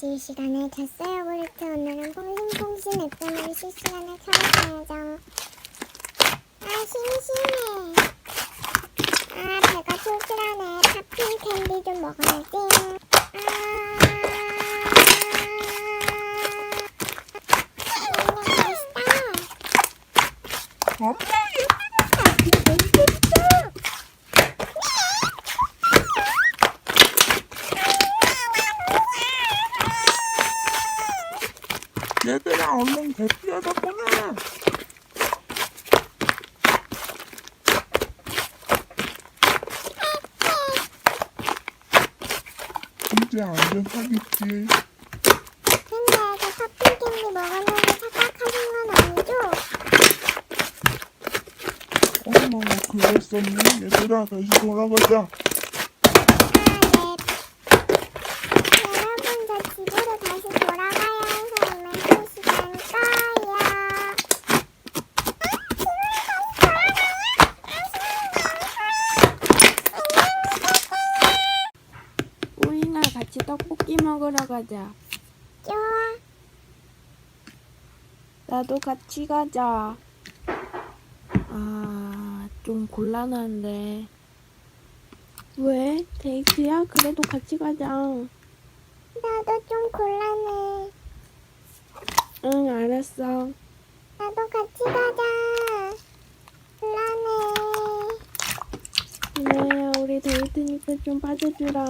실시간에 졌어요. 볼트 오늘은 퐁신퐁신 액션을 실시간에 켜봤어야죠 아 심심해. 아 배가 툴툴하네. 팝핑 캔디 좀 먹어야지 아. 안녕 맛있다 엄마 얘들아 맛있겠다 얘들아 얼른 대피하다 보내. 이제 안전하겠지. 근데 저 팝핑 캔디 먹었는데 착각하신 건 아니죠? 어머 그랬었니? 얘들아 다시 돌아가자. 아, 네. 여러분, 저 집으로 다시 돌아가야 해서 이만 실시간 꺼요. 우잉아 같이 떡볶이 먹으러 가자. 좋아. 나도 같이 가자. 아, 좀 곤란한데. 왜? 데이트야? 그래도 같이 가자. 나도 좀 곤란해. 응, 알았어. 나도 같이 가자. 곤란해. 그래, 우리 데이트니까 좀 빠져주라.